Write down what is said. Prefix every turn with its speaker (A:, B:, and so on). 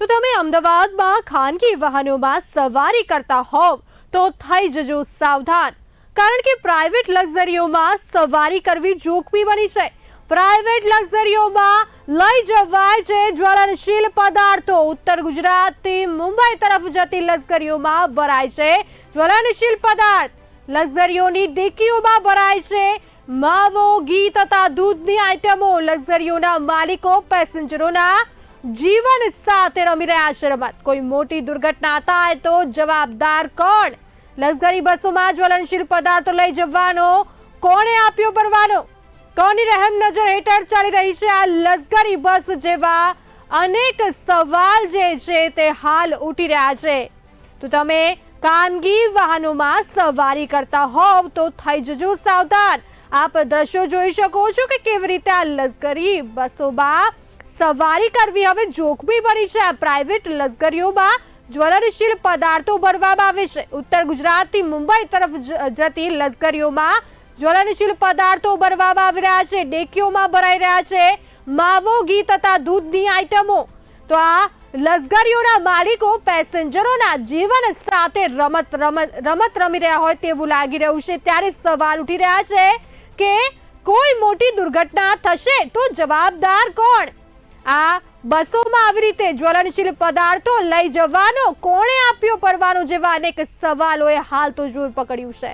A: તો તમે અમદાવાદમાં ખાનગી વાહનોમાં સવારી કરતા હોવ તો થઈ જજો સાવધાન. કારણ કે પ્રાઇવેટ લક્ઝરીઓમાં સવારી કરવી જોખમી બની છે. પ્રાઇવેટ લક્ઝરીઓમાં લઈ જવાય છે જ્વલનશીલ પદાર્થો. ઉત્તર ગુજરાતથી મુંબઈ તરફ જતી લક્ઝરીઓમાં ભરાય છે જ્વલનશીલ પદાર્થ. લક્ઝરીઓની ડિક્કીઓમાં ભરાય છે માવો, ઘી તથા દૂધની આઇટમો લક્ઝરીઓના માલિકો, પેસેન્જરોના જીવન સાથે રમી રહ્યા છે રમત. કોઈ મોટી દુર્ઘટના થાય તો જવાબદાર કોણ? લશ્કરી બસોમાં જ્વલનશીલ પદાર્થો લઈ જવાનો કોણે આપ્યો પરવાનો કોની રહેમ નજર હેઠળ ચાલી રહી છે આ લશ્કરી બસ જેવા અનેક સવાલ જે છે તે હાલ ઉઠી રહ્યા છે. તો તમે ખાનગી વાહનોમાં સવારી કરતા હોવ તો થઈ જજો સાવધાન. આપ દ્રશ્યો જોઈ શકો છો કે કેવી રીતે આ લશ્કરી બસોમાં સવારી કરવી હવે જોખમી બની છે. પ્રાઇવેટ લશ્કરીઓમાં જ્વલનશીલ પદાર્થો ભરવામાં આવે છે. ઉત્તર ગુજરાતથી મુંબઈ તરફ જતી લશ્કરીઓમાં જ્વલનશીલ પદાર્થો ભરવામાં આવી રહ્યા છે. ડેકીઓમાં ભરાઈ રહ્યા છે. માવો, ઘી તથા દૂધની આઇટમો તો આ લશ્કરીઓના માલિકો પેસેન્જરોના જીવન સાથે રમત રમત રમી રહ્યા હોય તેવું લાગી રહ્યું છે. ત્યારે સવાલ ઉઠી રહ્યા છે કે કોઈ મોટી દુર્ઘટના થશે તો જવાબદાર કોણ? આ બસોમાં આવી રીતે જ્વલનશીલ પદાર્થો લઈ જવાનો કોણે આપ્યો પરવાનો જેવા અનેક સવાલોએ હાલ તો જોર પકડ્યું છે.